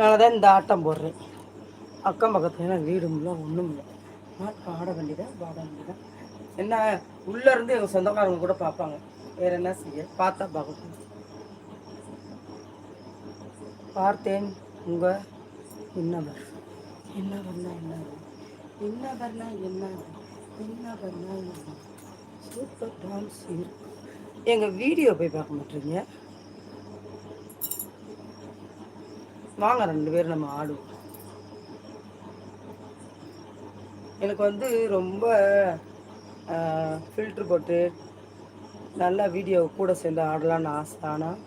நான் தான் இந்த ஆட்டம் போடுறேன். அக்கம் பக்கத்துல வீடும் இல்லை ஒன்றும் இல்லை பாட வேண்டியதான் பாட வேண்டியதான் என்ன உள்ளேருந்து எங்கள் சொந்தக்காரங்க கூட பார்ப்பாங்க. வேறு என்ன செய்ய? பார்த்தா பார்க்கணும் பார்த்தேன் உங்கள் இன்னவர். இன்னவர்னா என்ன இன்னவர்னா என்ன இன்னவர்னா என்ன சூப்பர் டான்ஸ் இருக்கு. எங்கள் வீடியோ போய் பார்க்க மாட்டீங்க? வாங்க ரெண்டு பேரும் நம்ம ஆடுவோம். எனக்கு வந்து ரொம்ப ஃபில்ட்ரு போட்டு நல்லா வீடியோ கூட சேர்ந்து ஆடலான்னு ஆசை. ஆனால்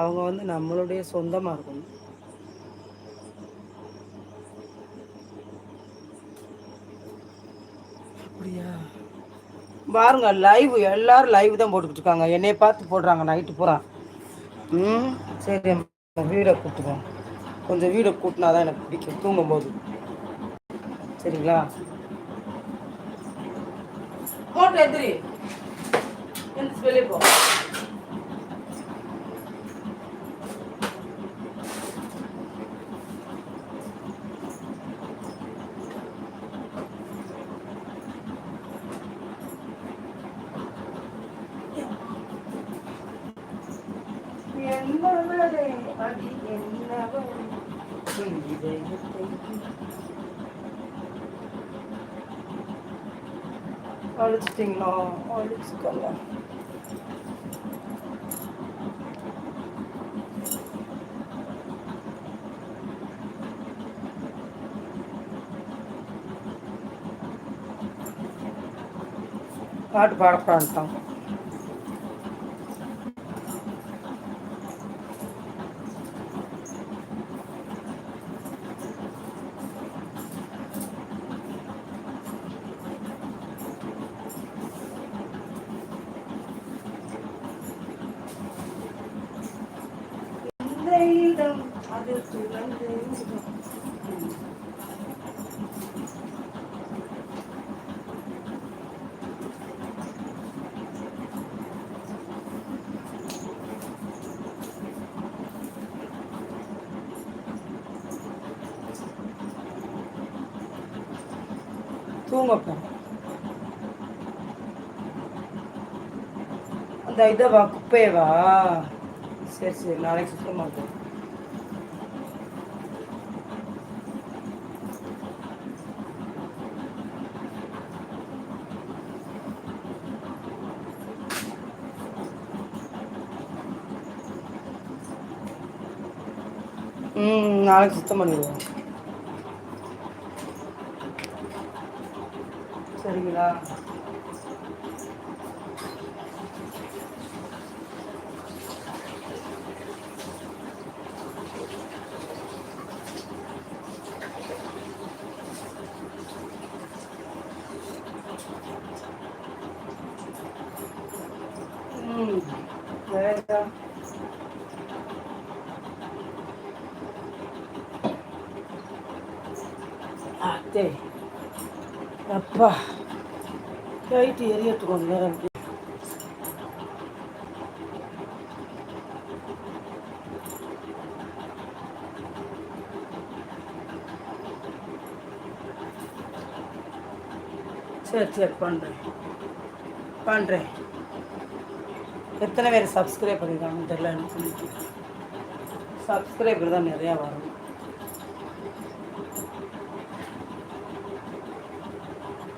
அவங்க வந்து நம்மளுடைய சொந்தமாக இருக்கணும். அப்படியா? பாருங்க லைவ் எல்லாரும் லைவ் தான் போட்டுக்கிட்டு இருக்காங்க. என்னைய பார்த்து போடுறாங்க நைட்டு பூரா. ம் சரி வீடை கூட்டுவேன் கொஞ்சம் வீடை கூட்டினா தான் எனக்கு பிடிக்கும் தூங்கும்போது. சரிங்களா? போட்டு எந்திரி. எந்திரிச்சு வெளியே போ. என்னவரே அடி என்னவரே அழிச்சிட்டிங்களா? அழிச்சுக்கோங்க. பாட்டு பாடப்படான்ட்டான் அது துறந்து தூங்கப்பா. அந்த இதவா குப்பையவா சரி சரி நாளைக்கு சுத்தமாக இருக்கும் ம் நாளைக்கு சுத்தம் பண்ணிடுவோம் சரிங்களா ம் வேற அத்தே அப்பா லைட்டு எரியட்டு கொஞ்ச நேரம். சரி சரி பண்ணுறேன் பண்ணுறேன் எத்தனை பேர் சப்ஸ்கிரைப் பண்ணியிருக்காங்கன்னு தெரியல எனக்கு. சப்ஸ்கிரைபர் தான் நிறையா வரும்.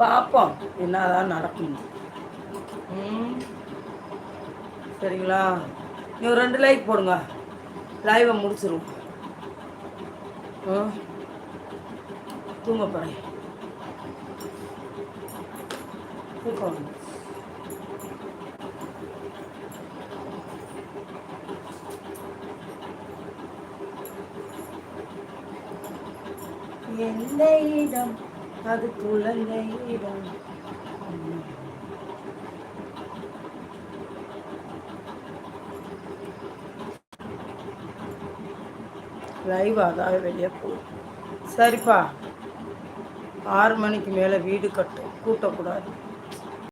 பார்ப்போம் என்னதான் நடக்கும் சரிங்களா? நீ ஒரு ரெண்டு லைக் போடுங்க. லைவை முடிச்சிருவோம். தூங்க போகிறேன் தூக்கம் எந்த இடம் அது குழந்தையிடம் லைவ் அதாவது வெளியே போகும் சரிப்பா. ஆறு மணிக்கு மேலே வீடு கட்டும் கூட்டக்கூடாது.